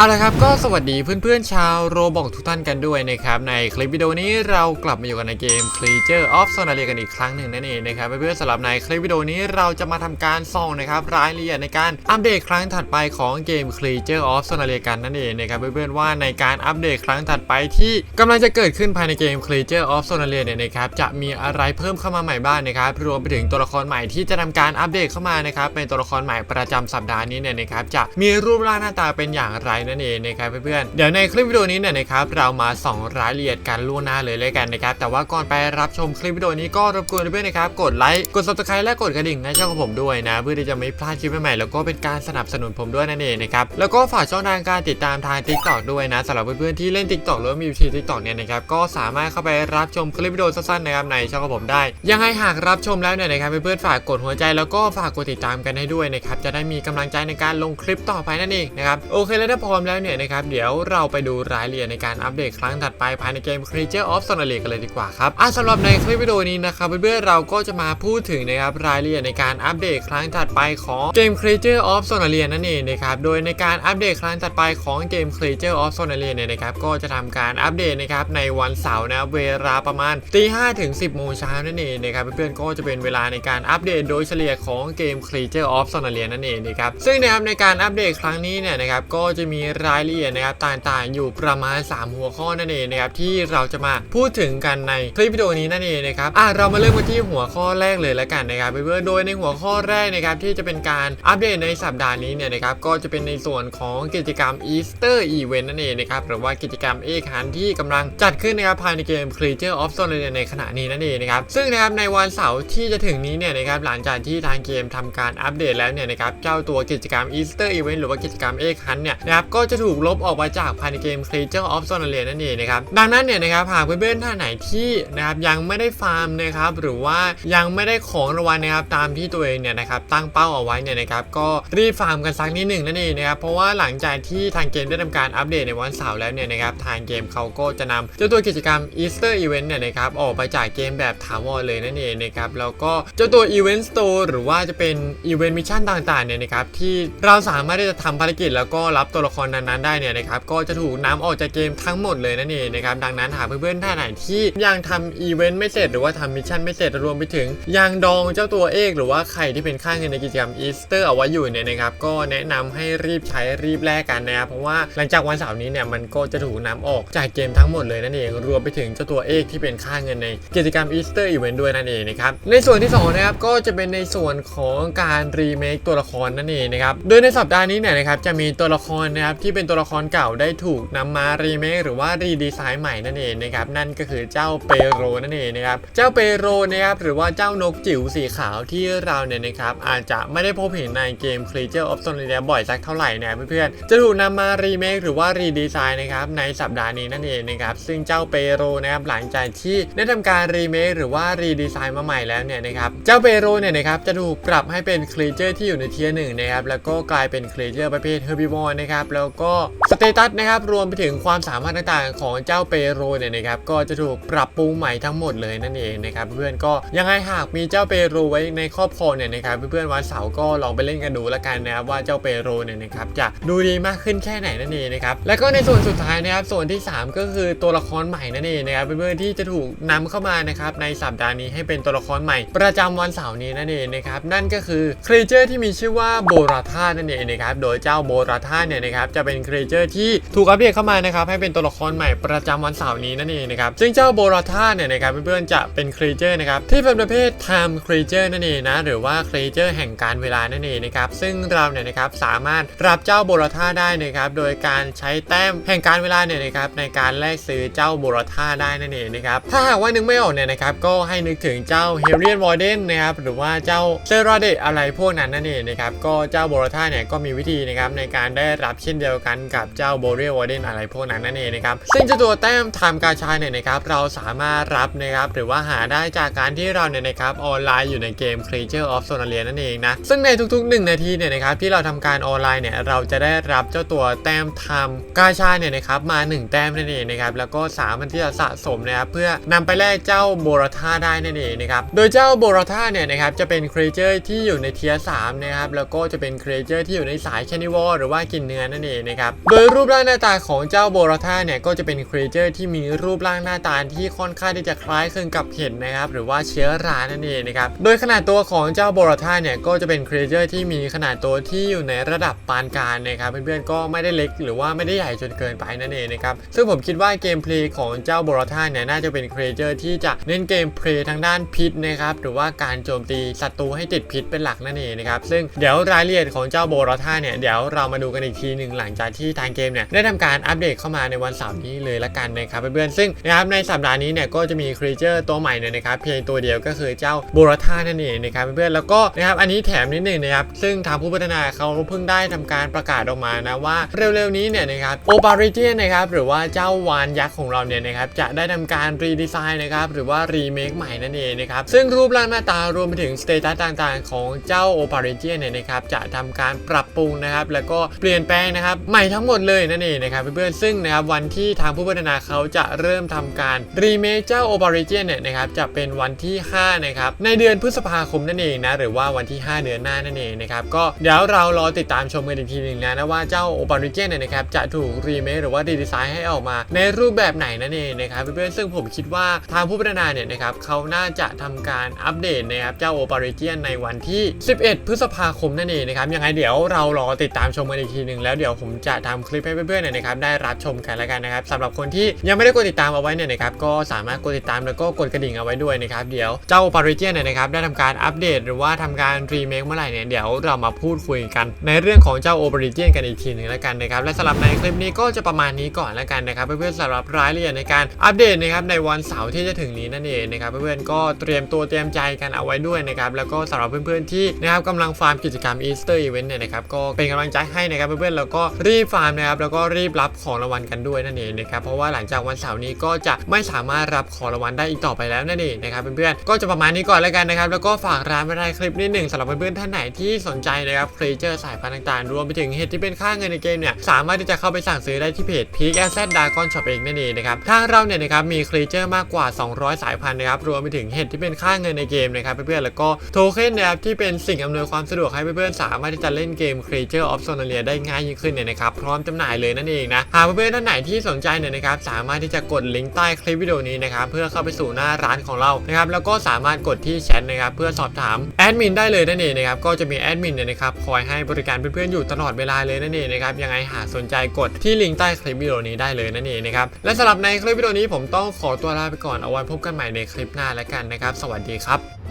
เอาละครับก็สวัสดีเพื่อนๆชาวโรบอกทุกท่านกันด้วยนะครับในคลิปวิดีโอนี้เรากลับมาอยู่กันในเกม Creature of Sonalia กันอีกครั้งหนึ่งนั่นเองนะครับเพื่อนๆสำหรับในคลิปวิดีโอนี้เราจะมาทำการส่องนะครับรายละเอียดในการอัปเดตครั้งถัดไปของเกม Creature of Sonalia กันนั่นเองนะครับเพื่อนๆว่าในการอัปเดตครั้งถัดไปที่กำลังจะเกิดขึ้นภายในเกม Creature of Sonalia เนี่ยนะครับจะมีอะไรเพิ่มเข้ามาใหม่บ้างนะครับรวมไปถึงตัวละครใหม่ที่จะทำการอัปเดตเข้ามานะครับเป็นตัวละครใหม่ประจำสัปดาห์นี้เนี่ยนะครับจะมีรูปร่างหน้าตาเป็นอย่างไรนั่นเองนะครับเพื่อนๆเดี๋ยวในคลิปวิดีโอนี้เนี่ยนะครับเรามาส่องรายละเอียดกันล่วงหน้าเลยเลยกันนะครับแต่ว่าก่อนไปรับชมคลิปวิดีโอนี้ก็รบกวนเพื่อนๆนะครับกดไลค์กด subscribe และกดกระดิ่งในช่องของผมด้วยนะ เพื่อที่จะไม่พลาดคลิปใหม่ๆแล้วก็เป็นการสนับสนุนผมด้วยนั่นเองนะครับแล้วก็ฝากช่องทางการติดตามทาง TikTok ด้วยนะสำหรับเพื่อนๆที่เล่น TikTok หรือว่ามีวิธี TikTok เนี่ยนะครับก็สามารถเข้าไปรับชมคลิปวิดีโอสั้นๆนะครับในช่องของผมได้ ยังไงหากรับชมแล้วเนี่ยนะครับเพื่อนๆฝากกดหัวใจแล้วก็ฝากกดติดตามกันให้ด้วยนะครับจะได้มีกำลังใจในการลงคลิปต่อไปนั่นเองนะครับโอเคแล้วถ้าพร้อมแล้วเนี่ยนะครับเดี๋ยวเราไปดูรายละเอียดในการอัปเดตครั้งถัดไปภายในเกม Creature of s o n a l i กันเลยดีกว่าครับอะสำหรับในคลิปวิดีโอนี้นะครับเพื่อนๆเราก็จะมาพูดถึงนะครับรายละเอียดในการอัปเดตครั้งถัดไปของเกม Creature of s o n a l i นั่นเองนะครับโดยในการอัปเดตครั้งถัดไปของเกม Creature of s o n a l i เนี่ยนะครับก็จะทำการอัปเดตนะครับในวันเสาร์นะเวลาประมาณตีห้าถึง10โมงเช้านั่นเองนะครับเพื่อนๆก็จะเป็นเวลาในการอัปเดตโดยเฉลี่ยของเกม Creature of s o n a l i นั่นเองนะครับซึ่งนะครับในการอัปเดตครั้งนี้เนี่ยนะครับก็จะมีรายละเอียดนะครับต่างๆ อยู่ประมาณ 3 หัวข้อนั่นเองนะครับที่เราจะมาพูดถึงกันในคลิปวิดีโอนี้นั่นเองนะครับอะเรามาเริ่มกันที่หัวข้อแรกเลยแล้วกันนะครับเพื่อนๆโดยในหัวข้อแรกนะครับที่จะเป็นการอัปเดตในสัปดาห์นี้เนี่ยนะครับก็จะเป็นในส่วนของกิจกรรม Easter Event นั่นเองนะครับหรือว่ากิจกรรมเอกฮันที่กำลังจัดขึ้นนะครับภายในเกม Creature of Sonalia ในขณะนี้นั่นเองนะครับซึ่งนะครับในวันเสาร์ที่จะถึงนี้เนี่ยนะครับหลังจากที่ทางเกมทำการอัปเดตแล้วเนี่ยนะครับเจ้าตัวกิจกรรม Easter Event หรือว่ากิจกรรมเอกฮันเนี่ยนะครับก็จะถูกลบออกมาจากภายในเกม Creature of Sonalia นั่นเองนะครับดังนั้นเนี่ยนะครับหากเพื่อนๆท่านไหนที่นะครับยังไม่ได้ฟาร์มนะครับหรือว่ายังไม่ได้ของรางวัลนะครับตามที่ตัวเองเนี่ยนะครับตั้งเป้าเอาไว้เนี่ยนะครับก็รีบฟาร์มกันสักนิดหนึ่งนั่นเองนะครับเพราะว่าหลังจากที่ทางเกมได้ทำการอัปเดตในวันเสาร์แล้วเนี่ยนะครับทางเกมเขาก็จะนำเจ้าตัวกิจกรรม Easter Event เนี่ยนะครับออกไปจากเกมแบบถาวรเลยนั่นเองนะครับแล้วก็เจ้าตัว Event Store หรือว่าจะเป็น Event Mission ต่างๆเนี่ยนะครับที่เราสามารถที่จะทำภารกิจแล้วก็รับตัวละครนั้นๆได้เนี่ยนะครับก็จะถูกนำออกจากเกมทั้งหมดเลยนั่นเองนะครับดังนั้นหากเพื่อนๆท่านไหนที่ยังทำอีเวนต์ไม่เสร็จหรือว่าทำมิชชั่นไม่เสร็จรวมไปถึงยังดองเจ้าตัวเอกหรือว่าใครที่เป็นค่าเงินในกิจกรรมอีสเตอร์เอาไว้อยู่เนี่ยนะครับก็แนะนำให้รีบใช้รีบแลกกันนะครับเพราะว่าหลังจากวันเสาร์นี้เนี่ยมันก็จะถูกนำออกจากเกมทั้งหมดเลยนั่นเองรวมไปถึงเจ้าตัวเอกที่เป็นค่าเงินในกิจกรรมอีสเตอร์อีเวนต์ด้วยนั่นเองนะครับในส่วนที่สองนะครับก็จะเป็นในส่วนของการรีเมคตัวละครนั่นเองนะครับโดยในสัปดาห์นี้เนี่ยนะครับจะมีตัวละครนะครับที่เป็นตัวละครเก่าได้ถูกนำมารีเมคหรือว่ารีดีไซน์ใหม่นั่นเองนะครับนั่นก็คือเจ้าเปโรนั่นเองนะครับเจ้าเปโรนะครับหรือว่าเจ้านกจิ๋วสีขาวที่เราเนี่ยนะครับอาจจะไม่ได้พบเห็นในเกม Creature of Sonalia บ่อยสักเท่าไหร่นะเพื่อนๆจะถูกนำมารีเมคหรือว่ารีดีไซน์นะครับในสัปดาห์นี้นั่นเองนะครับซึ่งเจ้าเปโรนะครับหลังจากที่ได้ทำการรีเมคหรือว่ารีดีไซน์มาใหม่แล้วเนี่ยนะครับเจ้าเปโรเนี่ยนะครับจะถูกปรับให้เป็น Creature ที่อยู่ในเทียร์หนึ่งนะครับแล้วก็กลายเป็น Creature ประเภท Herbivore นะครับแล้วก็สเตตัสนะครับรวมไปถึงความสามารถต่างๆ ของเจ้าเปโรเนี่ยนะครับก็จะถูกปรับปรุงใหม่ทั้งหมดเลยนั่นเองนะครับเพื่อนก็ยังไงหากมีเจ้าเปโรไว้ในครอบครองเนี่ยนะครับเพื่อนๆวันเสาร์ก็ลองไปเล่นกันดูละกันนะครับว่าเจ้าเปโรเนี่ยนะครับจะดูดีมากขึ้นแค่ไหนนั่นเองนะครับแล้วก็ในส่วนสุดท้ายนะครับส่วนที่ 3 ก็คือตัวละครใหม่นั่นเองนะครับเพื่อนๆที่จะถูกนำเข้ามานะครับในสัปดาห์นี้ให้เป็นตัวละครใหม่ ประจำวันเสาร์นี้นั่นเองนะครับนั่นก็คือครีเจอร์ที่มีชื่อว่าโบราธานั่นเองนะครับโดยเจ้าโบราธาเนี่ยนะครับจะเป็นครีเจอร์ที่ถูกอัปเดตเข้ามานะครับให้เป็นตัวละครใหม่ประจำวันเสาร์นี้นั่นเองนะครับซึ่งเจ้าโบราธาเนี่ยนะครับเพื่อนๆจะเป็นครีเจอร์นะครับที่เป็นประเภท time creature นั่นเองนะหรือว่าครีเจอร์แห่งการเวลานั่นเองนะครับซึ่งเราเนี่ยนะครับสามารถรับเจ้าโบราธาได้นะครับโดยการใช้แต้มแห่งการเวลาเนี่ยนะครับในการแลกซื้อเจ้าโบราธาได้นั่นเองนะครับถ้าหากว่านึกไม่ออกเนี่ยนะครับก็ให้นึกถึงเจ้าเฮเรียนวอร์เดนนะครับหรือว่าเจ้าเซราเดอะไรพวกนั้นนั่นเองนะครับก็เจ้าโบราธาเนี่ยก็มีวิธีนะครับในการได้รับเช่นนเดียวกันกับเจ้าโบเรียวอเดนอะไรพวกนั้นนั่นเองนะครับซึ่งเจ้าตัวแต้มไทม์กาชาเนี่ยนะครับเราสามารถรับนะครับหรือว่าหาได้จากการที่เราเนี่ยนะครับออนไลน์อยู่ในเกม Creature of Sonalia นั่นเองนะซึ่งในทุกๆ 1 นาทีเนี่ยนะครับที่เราทำการออนไลน์เนี่ยเราจะได้รับเจ้าตัวแต้มไทม์กาชาเนี่ยนะครับมา 1 แต้มนั่นเองนะครับแล้วก็สามารถที่จะสะสมนะครับเพื่อนำไปแลกเจ้าโบราธาได้นั่นเองนะครับโดยเจ้าโบราธาเนี่ยนะครับจะเป็น Creature ที่อยู่ในเทียร์3นะครับแล้วก็จะเป็น Creature ที่อยู่ในสายแคนิวอลหรือว่ากินเนื้อนั่นเองนะครับโดยรูปร่างหน้าตาของเจ้าโบราธาเนี่ยก็จะเป็น Creature ที่มีรูปร่างหน้าตาที่ค่อนข้างที่จะคล้ายคลึงกับเห็ดนะครับ หรือว่าเชื้อรานั่นเองนะครับโดยขนาดตัวของเจ้าโบราธาเนี่ยก็จะเป็น Creature ที่มีขนาดตัวที่อยู่ในระดับปานกลางนะครับเพื่อนๆก็ไม่ได้เล็กหรือว่าไม่ได้ใหญ่จนเกินไปนั่นเองนะครับซึ่งผมคิดว่าเกมเพลย์ของเจ้าโบราธาเนี่ยน่าจะเป็น Creature ที่จะเน้นเกมเพลย์ทางด้านพิษนะครับหรือว่าการโจมตีศัตรูให้ติดพิษเป็นหลักนั่นเองนะครับซึ่งเดี๋ยวรายละเอียดของเจ้าโบราธาเนี่ยเดี๋ยวเรามาดูกันอีกทีหนึ่งหลังจากที่ทางเกมเนี่ยได้ทำการอัปเดตเข้ามาในวันเสาร์นี้เลยละกันนะครับเพื่อนๆซึ่งนะครับในสัปดาห์นี้เนี่ยก็จะมี Creature ตัวใหม่เนี่ยนะครับเพียงตัวเดียวก็คือเจ้าโบราธานั่นเองนะครับเพื่อนๆแล้วก็นะครับอันนี้แถมนิดหนึ่งนะครับซึ่งทางผู้พัฒนาเขาเพิ่งได้ทำการประกาศออกมานะว่าเร็วๆนี้เนี่ยนะครับโอบาริเจียนะครับหรือว่าเจ้าวานยักษ์ของเราเนี่ยนะครับจะได้ทำการรีดีไซน์นะครับหรือว่ารีเมคใหม่นั่นเองนะครับซึ่งรูปร่างหน้าตารวมไปถึงสเตตัสต่างๆ ของเจ้าโอบาริเจียเนี่ยนะครับจะทำการปรับปรุงนะครับแล้วก็เปลี่ยนแปลงนะครับใหม่ทั้งหมดเลยนั่นเองนะครับเพื่อนๆซึ่งนะครับวันที่ทางผู้พัฒนาเขาจะเริ่มทำการรีเมคเจ้าโอบาริเจียเนี่ยนะครับจะเป็นวันที่5นะครับในเดือนพฤษภาคมนั่นเองนะหรือว่าวันที่ 5 เดือนหน้านั่นเองนะครับก็เดี๋ยวเรารอติดตามชมกันอีกทีหนึ่งนะนะว่าเจ้าโอบาริเจียเนี่ยนะครับจะถูกรีเมคหรือว่าดีไซน์ให้ออกมา ในรูปแบบไหนนั่นเองนะครับเพื่อนๆซึ่งผมคิดว่าทางผู้พัฒนาเนี่ยนะครับเขาน่าจะทำการอัปเดตนะครับเจ้าโอบาริเจียในวันที่ 11 พฤษภาคมนั่นเองนะครับยังไงเดี๋ยวเรารอติดตามชมกันอีกทีหนึ่งแล้วเดี๋ยวผมจะทำคลิปให้เพื่อนๆเนี่ยนะครับได้รับชมกันแล้วกันนะครับสำหรับคนที่ยังไม่ได้กดติดตามเอาไว้เนี่ยนะครับก็สามารถกดติดตามแล้วก็กดกระดิ่งเอาไว้ด้วยนะครับเดี๋ยวเจ้าโอบาริเจียนเนี่ยนะครับได้ทำการอัปเดต หรือว่าทำการรีเมคเมื่อไหร่เนี่ยเดี๋ยวเรามาพูดคุยกัน ในเรื่องของเจ้าโอบาริเจียนกันอีกทีหนึ่งแล้วกันนะครับและสำหรับในคลิปนี้ก็จะประมาณนี้ก่อนแล้วกันนะครับเพื่อนๆสำหรับรายละเอียดในการอัปเดตนะครับในวันเสาร์ที่จะถึงนี้นั่นเองนะครับเพื่อนๆก็เตรียมตัวเตรียมใจกันเอาไว้ด้วยนะครับแล้วก็สำหรับเพื่อนๆที่นะครับกำลังฟาร์มกิจกรรมอีสเตอร์อีเวนต์เนี่ยนะครับก็เป็นกำลังใจให้นะครับเพื่อนๆแล้วก็รีบฟาร์มนะครับแล้วก็รีบรับของรางวัลกันด้วยนั่นเองนะครับเพราะว่าหลังจากวันเสาร์นี้ก็จะไม่สามารถรับของรางวัลได้อีกต่อไปแล้วนั่นเองนะครับเพื่อนๆก็จะประมาณนี้ก่อนแล้วกันนะครับแล้วก็ฝากร้านไว้ในคลิปนิดหนึ่งสำหรับเพื่อนๆท่านไหนที่สนใจนะครับครีเจอร์สายพันธุ์ต่างๆ รวมไปถึงเห็ดที่เป็นค่าเงินในเกมเนี่ยสามารถที่จะเข้าไปสั่งซื้อได้ที่เพจ Peak Asset Dragon Shop เองนั่นเองนะครับทางเราเนี่ยนะครับมีครีเจอร์มากกว่า 200 สายพันธุ์นะครับรวมไปถึงเห็ดที่เป็นค่าเงินในเกมนะครับเพื่อนๆแล้วก็โทเค็นนะครับที่เป็นสิ่งอำนวยความสะดวกให้เพื่อนๆสามารถที่จะเล่นเกม Creature of Sonalia ได้ง่ายยิ่งขึ้นเนี่ยนะครับพร้อมจำหน่ายเลยนั่นเองนะหากเพื่อนๆท่านไหนที่สนใจเนี่ยนะครับสามารถที่จะกดลิงก์ใต้คลิปวิดีโอนี้นะครับเพื่อเข้าไปสู่หน้าร้านของเรานะครับแล้วก็สามารถกดที่แชทนะครับเพื่อสอบถามแอดมินได้เลยนั่นเองนะครับก็จะมีแอดมินเนี่ยนะครับคอยให้บริการเพื่อนๆอยู่ตลอดเวลาเลยนั่นเองนะครับยังไงหากสนใจกดที่ลิงก์ใต้คลิปวิดีโอนี้ได้เลยนั่นเองนะครับและสำหรับในคลิปวิดีโอนี้ผมต้องขอตัวลาไปก่อนเอาไว้พบกันใหม่ในคลิปหน้าแล้วกันนะครับ สวัสดีครับ